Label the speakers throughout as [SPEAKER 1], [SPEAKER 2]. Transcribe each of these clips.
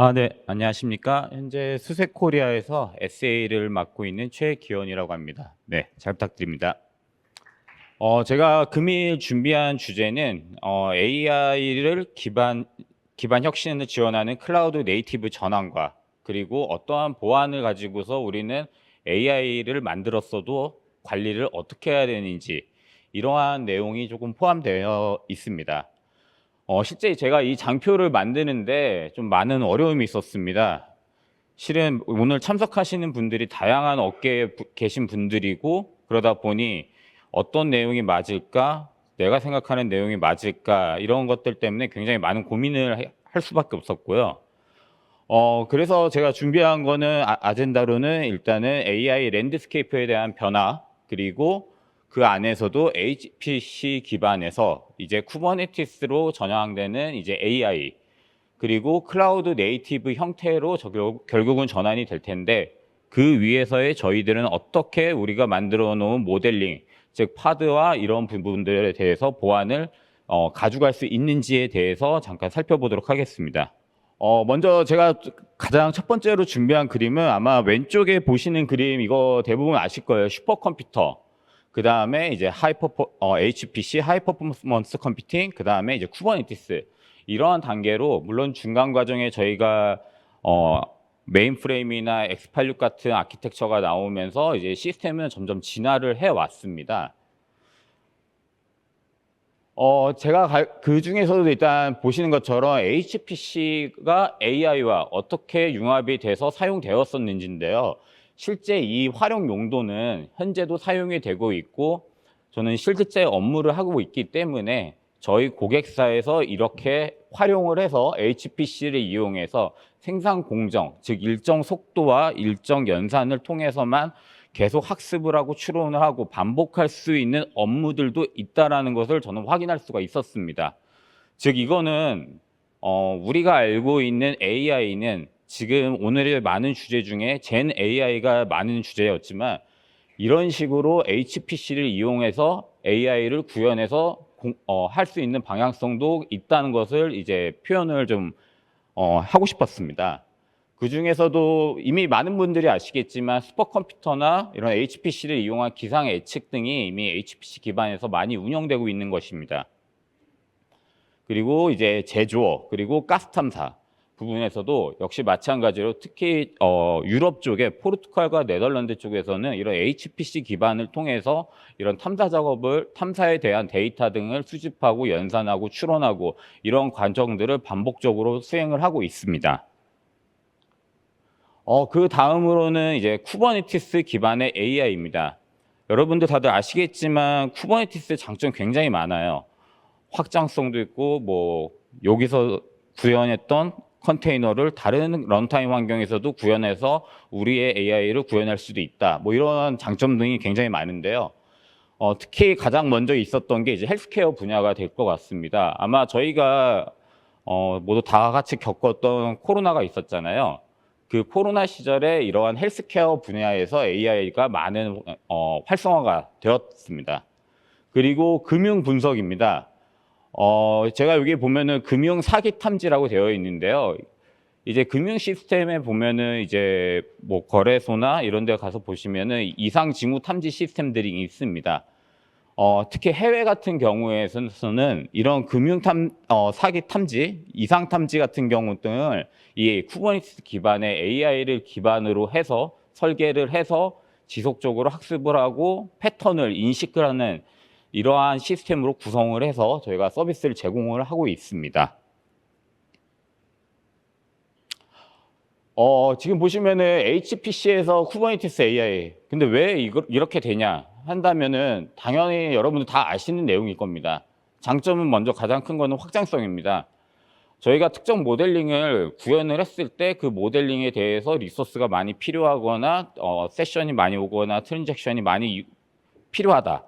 [SPEAKER 1] 아, 네. 안녕하십니까. 현재 수색 코리아에서 SA를 맡고 있는 최기원이라고 합니다. 네. 잘 부탁드립니다. 어, 제가 금일 준비한 주제는 어, AI를 기반, 기반 혁신을 지원하는 클라우드 네이티브 전환과 그리고 어떠한 보안을 가지고서 우리는 AI를 만들었어도 관리를 어떻게 해야 되는지 이러한 내용이 조금 포함되어 있습니다. 어, 실제 제가 이 장표를 만드는데 좀 많은 어려움이 있었습니다. 실은 오늘 참석하시는 분들이 다양한 업계에 부- 계신 분들이고 그러다 보니 어떤 내용이 맞을까, 내가 생각하는 내용이 맞을까 이런 것들 때문에 굉장히 많은 고민을 해- 할 수밖에 없었고요. 어, 그래서 제가 준비한 거는 아, 아젠다로는 일단은 AI 랜드스케이프에 대한 변화 그리고 그 안에서도 HPC 기반에서 이제 쿠버네티스로 전향되는 이제 AI 그리고 클라우드 네이티브 형태로 저 결- 결국은 전환이 될 텐데 그 위에서의 저희들은 어떻게 우리가 만들어 놓은 모델링 즉 파드와 이런 부분들에 대해서 보안을 어, 가져갈 수 있는지에 대해서 잠깐 살펴보도록 하겠습니다. 어, 먼저 제가 가장 첫 번째로 준비한 그림은 아마 왼쪽에 보시는 그림 이거 대부분 아실 거예요. 슈퍼컴퓨터. 그 다음에 이제 하이퍼 어, HPC 하이 퍼포먼스 컴퓨팅. 그 다음에 이제 쿠버네티스. 이러한 단계로 물론 중간 과정에 저희가 어, 메인프레임이나 X86 같은 아키텍처가 나오면서 이제 시스템은 점점 진화를 해 왔습니다. 어, 제가 가- 그 중에서도 일단 보시는 것처럼 HPC가 AI와 어떻게 융합이 돼서 사용되었었는지인데요. 실제 이 활용 용도는 현재도 사용이 되고 있고 저는 실제 업무를 하고 있기 때문에 저희 고객사에서 이렇게 활용을 해서 HPC를 이용해서 생산 공정, 즉 일정 속도와 일정 연산을 통해서만 계속 학습을 하고 추론을 하고 반복할 수 있는 업무들도 있다라는 것을 저는 확인할 수가 있었습니다. 즉 이거는 어, 우리가 알고 있는 AI는 지금 오늘의 많은 주제 중에 젠 AI가 많은 주제였지만 이런 식으로 HPC를 이용해서 AI를 구현해서 어, 할 수 있는 방향성도 있다는 것을 이제 표현을 좀 어, 하고 싶었습니다. 그 중에서도 이미 많은 분들이 아시겠지만 슈퍼컴퓨터나 이런 HPC를 이용한 기상 예측 등이 이미 HPC 기반에서 많이 운영되고 있는 것입니다. 그리고 이제 제조업 그리고 가스 탐사 부분에서도 역시 마찬가지로 특히 어, 유럽 쪽에 포르투갈과 네덜란드 쪽에서는 이런 HPC 기반을 통해서 이런 탐사 작업을 탐사에 대한 데이터 등을 수집하고 연산하고 추론하고 이런 과정들을 반복적으로 수행을 하고 있습니다. 어, 그 다음으로는 이제 쿠버네티스 기반의 AI입니다. 여러분들 다들 아시겠지만 쿠버네티스 장점 굉장히 많아요. 확장성도 있고 뭐 여기서 구현했던 컨테이너를 다른 런타임 환경에서도 구현해서 우리의 AI를 구현할 수도 있다. 뭐 이런 장점 등이 굉장히 많은데요. 어, 특히 가장 먼저 있었던 게 이제 헬스케어 분야가 될 것 같습니다. 아마 저희가 어, 모두 다 같이 겪었던 코로나가 있었잖아요. 그 코로나 시절에 이러한 헬스케어 분야에서 AI가 많은 어, 활성화가 되었습니다. 그리고 금융 분석입니다. 어, 제가 여기 보면은 금융 사기 탐지라고 되어 있는데요. 이제 금융 시스템에 보면은 이제 뭐 거래소나 이런 데 가서 보시면은 이상 징후 탐지 시스템들이 있습니다. 어, 특히 해외 같은 경우에서는 이런 금융 탐, 어, 사기 탐지, 이상 탐지 같은 경우 등을 이 쿠버네티스 기반의 AI를 기반으로 해서 설계를 해서 지속적으로 학습을 하고 패턴을 인식을 하는 이러한 시스템으로 구성을 해서 저희가 서비스를 제공을 하고 있습니다. 어, 지금 보시면은 HPC에서 쿠버네티스 AI. 근데 왜 이거, 이렇게 되냐 한다면은 당연히 여러분들 다 아시는 내용일 겁니다. 장점은 먼저 가장 큰 거는 확장성입니다. 저희가 특정 모델링을 구현을 했을 때 그 모델링에 대해서 리소스가 많이 필요하거나 어, 세션이 많이 오거나 트랜잭션이 많이 유- 필요하다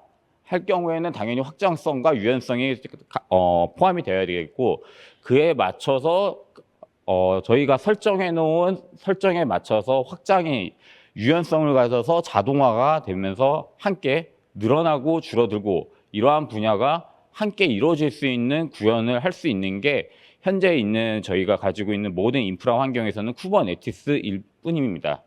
[SPEAKER 1] 할 경우에는 당연히 확장성과 유연성이 어, 포함이 되어야 되겠고 그에 맞춰서 어, 저희가 설정해 놓은 설정에 맞춰서 확장이 유연성을 가져서 자동화가 되면서 함께 늘어나고 줄어들고 이러한 분야가 함께 이루어질 수 있는 구현을 할 수 있는 게 현재 있는 저희가 가지고 있는 모든 인프라 환경에서는 쿠버네티스일 뿐입니다.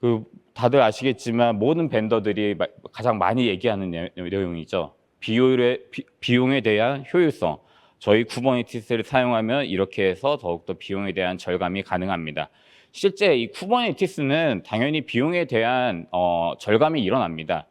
[SPEAKER 1] 그 다들 아시겠지만 모든 벤더들이 마- 가장 많이 얘기하는 내- 내용이죠. 비효율의 비, 비용에 대한 효율성. 저희 쿠버네티스를 사용하면 이렇게 해서 더욱더 비용에 대한 절감이 가능합니다. 실제 이 쿠버네티스는 당연히 비용에 대한 어, 절감이 일어납니다.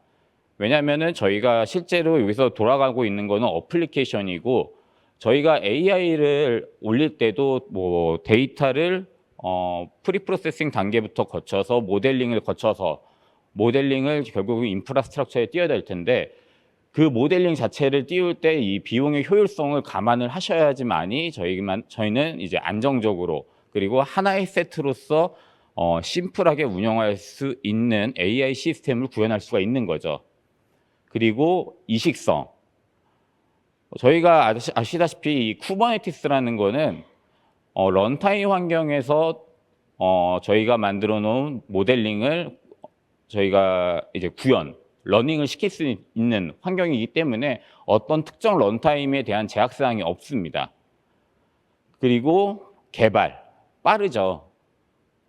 [SPEAKER 1] 왜냐하면은 저희가 실제로 여기서 돌아가고 있는 거는 어플리케이션이고 저희가 AI를 올릴 때도 뭐 데이터를 어, 프리프로세싱 단계부터 거쳐서 모델링을 거쳐서 모델링을 결국 인프라 스트럭처에 띄워야 될 텐데 그 모델링 자체를 띄울 때 이 비용의 효율성을 감안을 하셔야지만이 저희만 저희는 이제 안정적으로 그리고 하나의 세트로서 어, 심플하게 운영할 수 있는 AI 시스템을 구현할 수가 있는 거죠. 그리고 이식성. 저희가 아시- 아시다시피 이 쿠버네티스라는 거는 어, 런타임 환경에서 어, 저희가 만들어 놓은 모델링을 저희가 이제 구현, 러닝을 시킬 수 있는 환경이기 때문에 어떤 특정 런타임에 대한 제약 사항이 없습니다. 그리고 개발 빠르죠.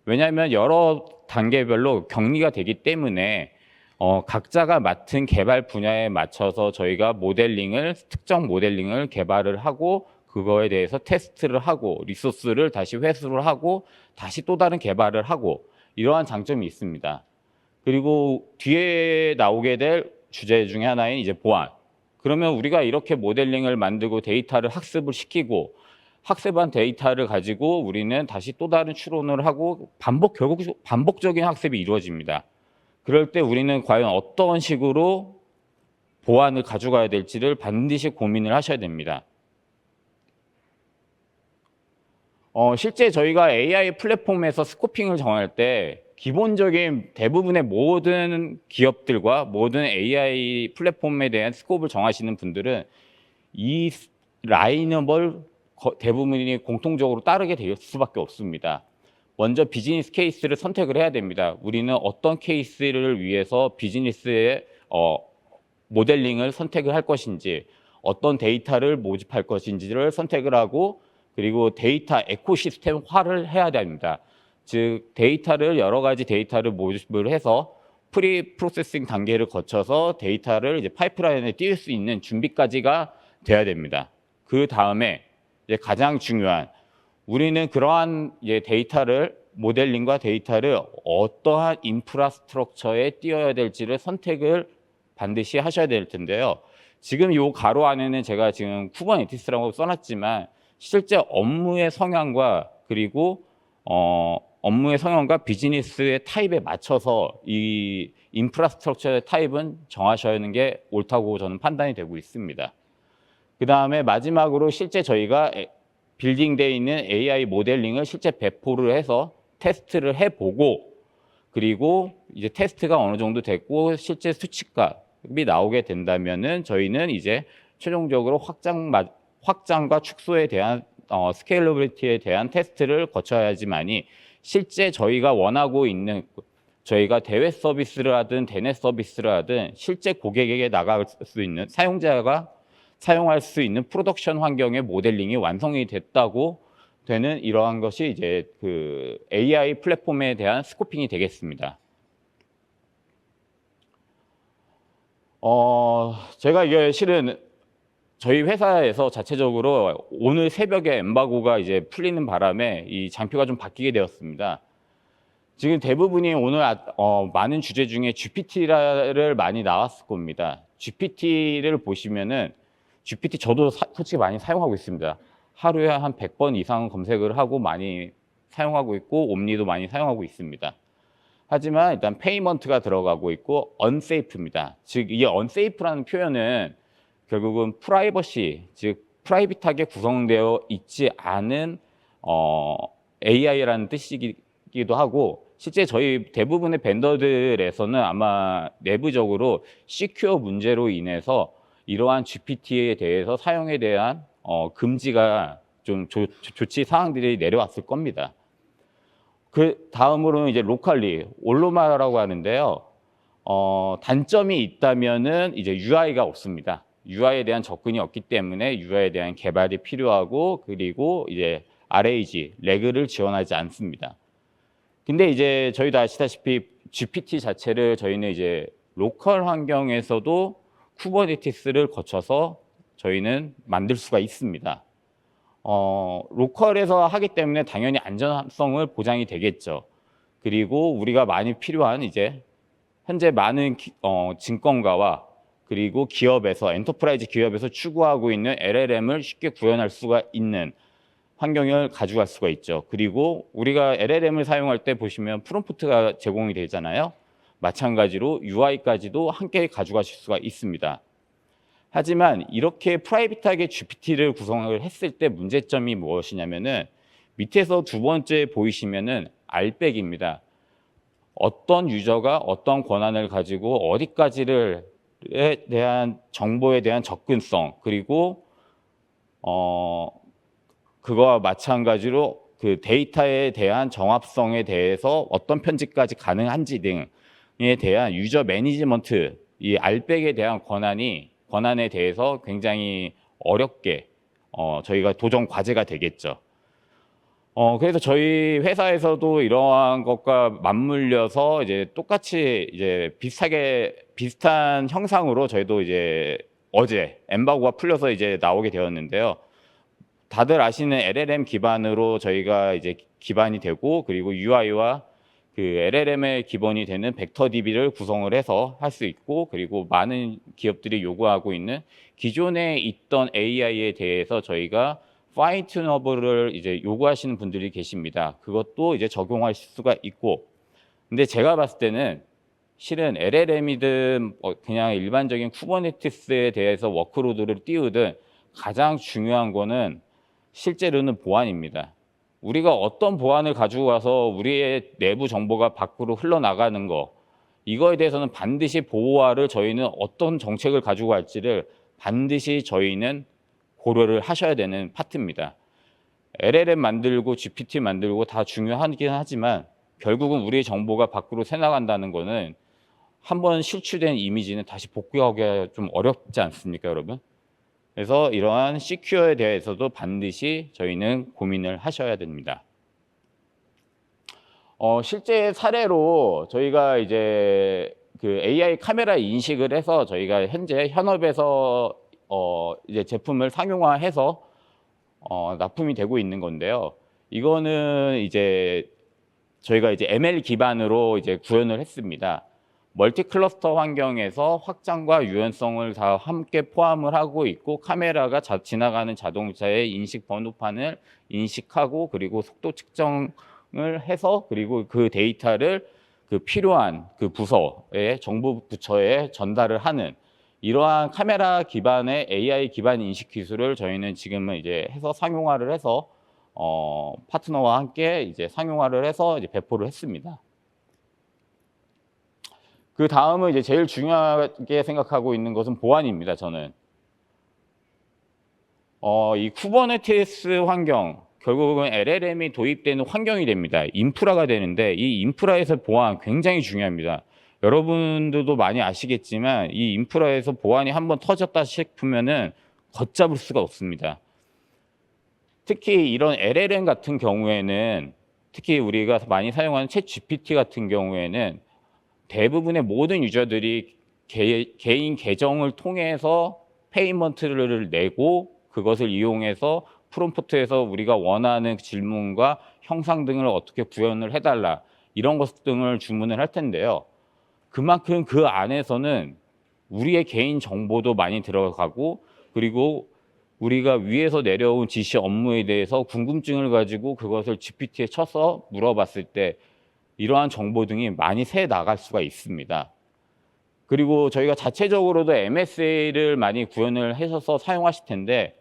[SPEAKER 1] 왜냐하면 여러 단계별로 격리가 되기 때문에 어, 각자가 맡은 개발 분야에 맞춰서 저희가 모델링을 특정 모델링을 개발을 하고 그거에 대해서 테스트를 하고 리소스를 다시 회수를 하고 다시 또 다른 개발을 하고 이러한 장점이 있습니다. 그리고 뒤에 나오게 될 주제 중에 하나인 이제 보안. 그러면 우리가 이렇게 모델링을 만들고 데이터를 학습을 시키고 학습한 데이터를 가지고 우리는 다시 또 다른 추론을 하고 반복 결국 반복적인 학습이 이루어집니다. 그럴 때 우리는 과연 어떤 식으로 보안을 가져가야 될지를 반드시 고민을 하셔야 됩니다. 어, 실제 저희가 AI 플랫폼에서 스코핑을 정할 때 기본적인 대부분의 모든 기업들과 모든 AI 플랫폼에 대한 스코프를 정하시는 분들은 이 라인업을 거- 대부분이 공통적으로 따르게 될 수밖에 없습니다. 먼저 비즈니스 케이스를 선택을 해야 됩니다. 우리는 어떤 케이스를 위해서 비즈니스의 어, 모델링을 선택을 할 것인지, 어떤 데이터를 모집할 것인지를 선택을 하고, 그리고 데이터 에코시스템화를 해야 됩니다. 즉 데이터를 여러 가지 데이터를 모집을 해서 프리 프로세싱 단계를 거쳐서 데이터를 이제 파이프라인에 띄울 수 있는 준비까지가 돼야 됩니다. 그 다음에 이제 가장 중요한 우리는 그러한 이제 데이터를 모델링과 데이터를 어떠한 인프라스트럭처에 띄워야 될지를 선택을 반드시 하셔야 될 텐데요. 지금 요 가로 안에는 제가 지금 쿠버네티스라고 써놨지만 실제 업무의 성향과 그리고 어, 업무의 성향과 비즈니스의 타입에 맞춰서 이 인프라스트럭처의 타입은 정하셔야 하는 게 옳다고 저는 판단이 되고 있습니다. 그 다음에 마지막으로 실제 저희가 에- 빌딩되어 있는 AI 모델링을 실제 배포를 해서 테스트를 해보고 그리고 이제 테스트가 어느 정도 됐고 실제 수치값이 나오게 된다면은 저희는 이제 최종적으로 확장 마- 확장과 축소에 대한 어, 스케일러빌리티에 대한 테스트를 거쳐야지만이 실제 저희가 원하고 있는 저희가 대외 서비스를 하든 대내 서비스를 하든 실제 고객에게 나갈 수 있는 사용자가 사용할 수 있는 프로덕션 환경의 모델링이 완성이 됐다고 되는 이러한 것이 이제 그 AI 플랫폼에 대한 스코핑이 되겠습니다. 어, 제가 이게 실은 저희 회사에서 자체적으로 오늘 새벽에 엠바고가 이제 풀리는 바람에 이 장표가 좀 바뀌게 되었습니다. 지금 대부분이 오늘 아- 어, 많은 주제 중에 GPT를 많이 나왔을 겁니다. GPT를 보시면은 GPT 저도 사- 솔직히 많이 사용하고 있습니다. 하루에 한 100번 이상 검색을 하고 많이 사용하고 있고 옴니도 많이 사용하고 있습니다. 하지만 일단 페이먼트가 들어가고 있고 unsafe입니다. 즉이 unsafe라는 표현은 결국은 프라이버시 즉 프라이빗하게 구성되어 있지 않은 어, AI라는 뜻이기도 하고 실제 저희 대부분의 벤더들에서는 아마 내부적으로 시큐어 문제로 인해서 이러한 GPT에 대해서 사용에 대한 어, 금지가 좀 조, 조치 사항들이 내려왔을 겁니다. 그 다음으로는 이제 로컬리 올로마라고 하는데요. 어, 단점이 있다면은 이제 UI가 없습니다. UI에 대한 접근이 없기 때문에 UI에 대한 개발이 필요하고 그리고 이제 RAG, 레그를 지원하지 않습니다. 근데 이제 저희도 아시다시피 GPT 자체를 저희는 이제 로컬 환경에서도 쿠버네티스를 거쳐서 저희는 만들 수가 있습니다. 어, 로컬에서 하기 때문에 당연히 안전성을 보장이 되겠죠. 그리고 우리가 많이 필요한 이제 현재 많은 기- 어, 증권가와 그리고 기업에서 엔터프라이즈 기업에서 추구하고 있는 LLM을 쉽게 구현할 수가 있는 환경을 가져갈 수가 있죠. 그리고 우리가 LLM을 사용할 때 보시면 프롬프트가 제공이 되잖아요. 마찬가지로 UI까지도 함께 가져가실 수가 있습니다. 하지만 이렇게 프라이빗하게 GPT를 구성을 했을 때 문제점이 무엇이냐면은 밑에서 두 번째 보이시면은 알백입니다. 어떤 유저가 어떤 권한을 가지고 어디까지를 에 대한 정보에 대한 접근성 그리고 어 그거와 마찬가지로 그 데이터에 대한 정합성에 대해서 어떤 편집까지 가능한지 등에 대한 유저 매니지먼트 이 알백에 대한 권한이 권한에 대해서 굉장히 어렵게 어 저희가 도전 과제가 되겠죠. 어 그래서 저희 회사에서도 이러한 것과 맞물려서 이제 똑같이 이제 비슷하게 비슷한 형상으로 저희도 이제 어제 엠바고가 풀려서 이제 나오게 되었는데요. 다들 아시는 LLM 기반으로 저희가 이제 기반이 되고 그리고 UI와 그 LLM의 기본이 되는 벡터 DB를 구성을 해서 할 수 있고 그리고 많은 기업들이 요구하고 있는 기존에 있던 AI에 대해서 저희가 파인 튜너블을 이제 요구하시는 분들이 계십니다. 그것도 이제 적용할 수가 있고 근데 제가 봤을 때는 실은 LLM이든 뭐 그냥 일반적인 쿠버네티스에 대해서 워크로드를 띄우든 가장 중요한 거는 실제로는 보안입니다. 우리가 어떤 보안을 가지고 와서 우리의 내부 정보가 밖으로 흘러나가는 거 이거에 대해서는 반드시 보호화를 저희는 어떤 정책을 가지고 갈지를 반드시 저희는 고려를 하셔야 되는 파트입니다. LLM 만들고 GPT 만들고 다 중요하긴 하지만 결국은 우리의 정보가 밖으로 새나간다는 거는 한 번 실추된 이미지는 다시 복구하기가 좀 어렵지 않습니까, 여러분? 그래서 이러한 시큐어에 대해서도 반드시 저희는 고민을 하셔야 됩니다. 어, 실제 사례로 저희가 이제 그 AI 카메라 인식을 해서 저희가 현재 현업에서 어, 이제 제품을 상용화해서 어, 납품이 되고 있는 건데요. 이거는 이제 저희가 이제 ML 기반으로 이제 구현을 했습니다. 멀티 클러스터 환경에서 확장과 유연성을 다 함께 포함을 하고 있고 카메라가 자, 지나가는 자동차의 인식 번호판을 인식하고 그리고 속도 측정을 해서 그리고 그 데이터를 그 필요한 그 부서에 정부 부처에 전달을 하는 이러한 카메라 기반의 AI 기반 인식 기술을 저희는 지금은 이제 해서 상용화를 해서 어, 파트너와 함께 이제 상용화를 해서 이제 배포를 했습니다. 그 다음은 이제 제일 중요하게 생각하고 있는 것은 보안입니다. 저는 어, 이 쿠버네티스 환경 결국은 LLM이 도입되는 환경이 됩니다. 인프라가 되는데 이 인프라에서 보안 굉장히 중요합니다. 여러분들도 많이 아시겠지만 이 인프라에서 보안이 한번 터졌다 싶으면은 걷잡을 수가 없습니다. 특히 이런 LLM 같은 경우에는 특히 우리가 많이 사용하는 챗 GPT 같은 경우에는 대부분의 모든 유저들이 개, 개인 계정을 통해서 페이먼트를 내고 그것을 이용해서 프롬프트에서 우리가 원하는 질문과 형상 등을 어떻게 구현을 해달라 이런 것 등을 주문을 할 텐데요. 그만큼 그 안에서는 우리의 개인 정보도 많이 들어가고 그리고 우리가 위에서 내려온 지시 업무에 대해서 궁금증을 가지고 그것을 GPT에 쳐서 물어봤을 때 이러한 정보 등이 많이 새 나갈 수가 있습니다. 그리고 저희가 자체적으로도 MSA를 많이 구현을 하셔서 사용하실 텐데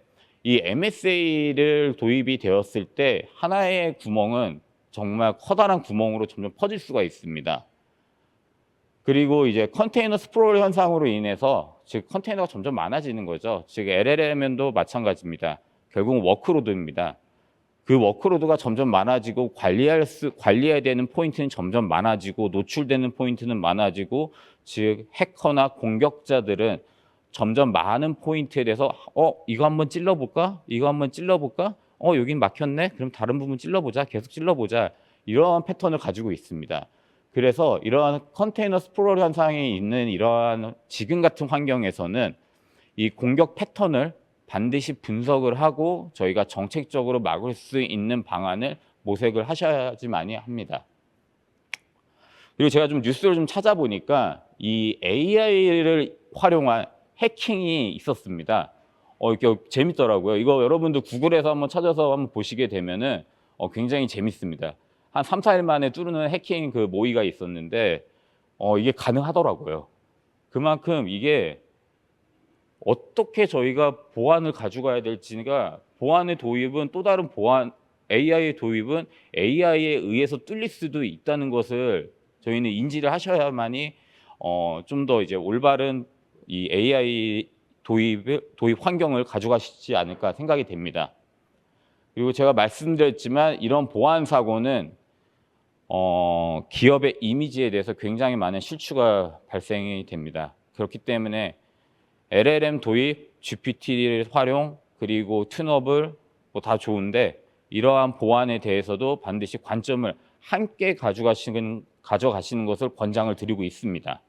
[SPEAKER 1] 이 MSA를 도입이 되었을 때 하나의 구멍은 정말 커다란 구멍으로 점점 퍼질 수가 있습니다. 그리고 이제 컨테이너 스프롤 현상으로 인해서 즉 컨테이너가 점점 많아지는 거죠. 즉 LLM도 마찬가지입니다. 결국은 워크로드입니다. 그 워크로드가 점점 많아지고 관리할 수, 관리해야 되는 포인트는 점점 많아지고 노출되는 포인트는 많아지고 즉 해커나 공격자들은 점점 많은 포인트에 대해서 어 이거 한번 찔러볼까? 이거 한번 찔러볼까? 어 여긴 막혔네. 그럼 다른 부분 찔러보자. 계속 찔러보자. 이러한 패턴을 가지고 있습니다. 그래서 이러한 컨테이너 스프롤 현상이 있는 이러한 지금 같은 환경에서는 이 공격 패턴을 반드시 분석을 하고 저희가 정책적으로 막을 수 있는 방안을 모색을 하셔야지만이 합니다. 그리고 제가 좀 뉴스를 좀 찾아보니까 이 AI를 활용한 해킹이 있었습니다. 어, 이게 재밌더라고요. 이거 여러분들 구글에서 한번 찾아서 한번 보시게 되면은 어, 굉장히 재밌습니다. 한 3, 4일 만에 뚫는 해킹 그 모의가 있었는데 어, 이게 가능하더라고요. 그만큼 이게 어떻게 저희가 보안을 가져가야 될지가 보안의 도입은 또 다른 보안 AI의 도입은 AI에 의해서 뚫릴 수도 있다는 것을 저희는 인지를 하셔야만이 어, 좀 더 이제 올바른 이 AI 도입 도입 환경을 가져가시지 않을까 생각이 됩니다. 그리고 제가 말씀드렸지만 이런 보안 사고는 어, 기업의 이미지에 대해서 굉장히 많은 실추가 발생이 됩니다. 그렇기 때문에 LLM 도입, GPT를 활용, 그리고 튼업을 뭐 다 좋은데 이러한 보안에 대해서도 반드시 관점을 함께 가져가시는 가져가시는 것을 권장을 드리고 있습니다.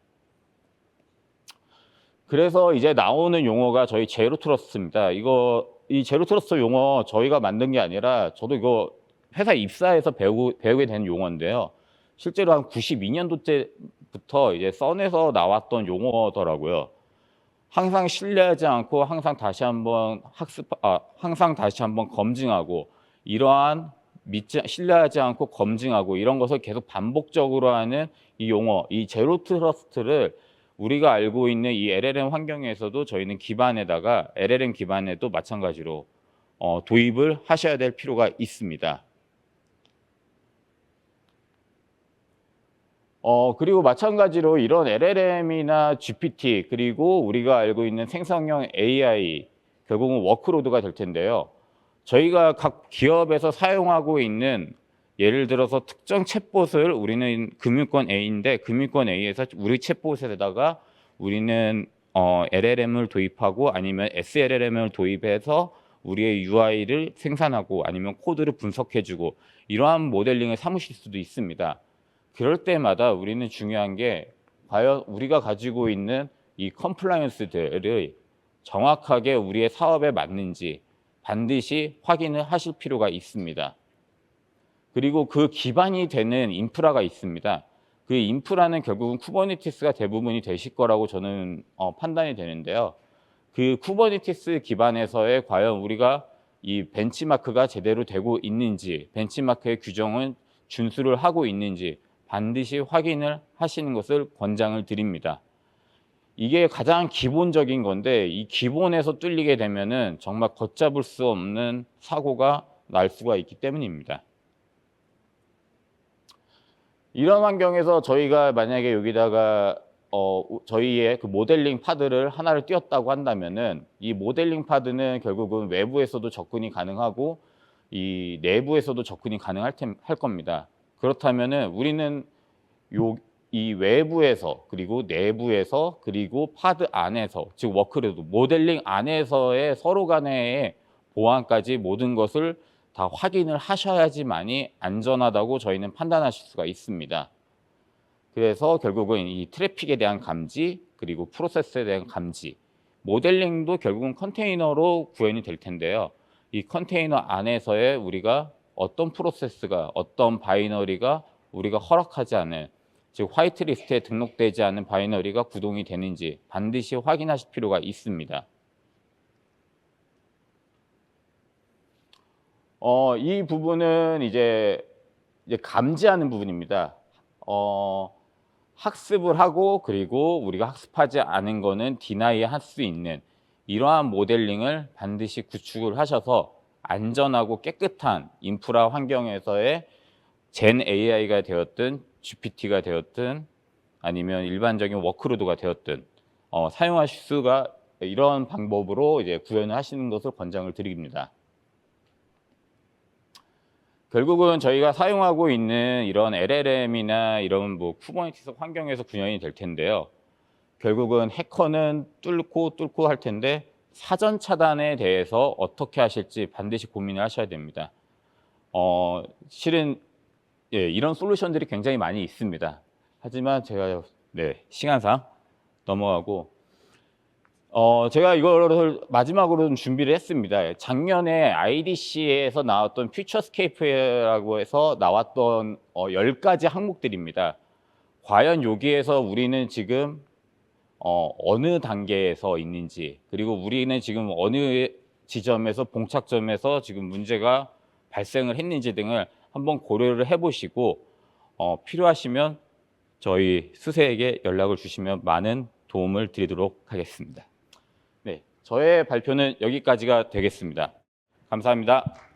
[SPEAKER 1] 그래서 이제 나오는 용어가 저희 제로 트러스트입니다. 이거 이 제로 트러스트 용어 저희가 만든 게 아니라 저도 이거 회사 입사해서 배우고 배우게 된 용어인데요. 실제로 한 92년도 때부터 이제 써내서 나왔던 용어더라고요. 항상 신뢰하지 않고 항상 다시 한번 학습, 아, 항상 다시 한번 검증하고 이러한 믿지, 신뢰하지 않고 검증하고 이런 것을 계속 반복적으로 하는 이 용어, 이 제로 트러스트를 우리가 알고 있는 이 LLM 환경에서도 저희는 기반에다가 LLM 기반에도 마찬가지로 어, 도입을 하셔야 될 필요가 있습니다. 어, 그리고 마찬가지로 이런 LLM이나 GPT, 그리고 우리가 알고 있는 생성형 AI, 결국은 워크로드가 될 텐데요. 저희가 각 기업에서 사용하고 있는 예를 들어서 특정 챗봇을 우리는 금융권 A인데 금융권 A에서 우리 챗봇에다가 우리는 어, LLM을 도입하고 아니면 SLLM을 도입해서 우리의 UI를 생산하고 아니면 코드를 분석해주고 이러한 모델링을 삼으실 수도 있습니다. 그럴 때마다 우리는 중요한 게 과연 우리가 가지고 있는 이 컴플라이언스들을 정확하게 우리의 사업에 맞는지 반드시 확인을 하실 필요가 있습니다. 그리고 그 기반이 되는 인프라가 있습니다. 그 인프라는 결국은 쿠버네티스가 대부분이 되실 거라고 저는 어, 판단이 되는데요. 그 쿠버네티스 기반에서의 과연 우리가 이 벤치마크가 제대로 되고 있는지, 벤치마크의 규정은 준수를 하고 있는지 반드시 확인을 하시는 것을 권장을 드립니다. 이게 가장 기본적인 건데 이 기본에서 뚫리게 되면은 정말 걷잡을 수 없는 사고가 날 수가 있기 때문입니다. 이런 환경에서 저희가 만약에 여기다가 어, 저희의 그 모델링 파드를 하나를 띄웠다고 한다면은 이 모델링 파드는 결국은 외부에서도 접근이 가능하고 이 내부에서도 접근이 가능할 텐, 할 겁니다. 그렇다면은 우리는 요, 이 외부에서 그리고 내부에서 그리고 파드 안에서 즉 워크로드 모델링 안에서의 서로 간의 보안까지 모든 것을 다 확인을 하셔야지만이 안전하다고 저희는 판단하실 수가 있습니다. 그래서 결국은 이 트래픽에 대한 감지 그리고 프로세스에 대한 감지 모델링도 결국은 컨테이너로 구현이 될 텐데요. 이 컨테이너 안에서의 우리가 어떤 프로세스가 어떤 바이너리가 우리가 허락하지 않은 즉 화이트 리스트에 등록되지 않은 바이너리가 구동이 되는지 반드시 확인하실 필요가 있습니다. 어, 이 부분은 이제, 이제 감지하는 부분입니다. 어, 학습을 하고 그리고 우리가 학습하지 않은 거는 디나이 할 수 있는 이러한 모델링을 반드시 구축을 하셔서 안전하고 깨끗한 인프라 환경에서의 젠 AI가 되었든 GPT가 되었든 아니면 일반적인 워크로드가 되었든 어, 사용하실 수가 이런 방법으로 이제 구현을 하시는 것을 권장을 드립니다. 결국은 저희가 사용하고 있는 이런 LLM이나 이런 뭐 쿠버네티스 환경에서 구현이 될 텐데요. 결국은 해커는 뚫고 뚫고 할 텐데 사전 차단에 대해서 어떻게 하실지 반드시 고민을 하셔야 됩니다. 어, 실은 예, 이런 솔루션들이 굉장히 많이 있습니다. 하지만 제가 네, 시간상 넘어가고 어, 제가 이거를 마지막으로 좀 준비를 했습니다. 작년에 IDC에서 나왔던 퓨처스케이프라고 해서 나왔던 어, 10가지 항목들입니다. 과연 여기에서 우리는 지금 어, 어느 단계에서 있는지 그리고 우리는 지금 어느 지점에서 봉착점에서 지금 문제가 발생을 했는지 등을 한번 고려를 해보시고 어, 필요하시면 저희 수세에게 연락을 주시면 많은 도움을 드리도록 하겠습니다. 네, 저의 발표는 여기까지가 되겠습니다. 감사합니다.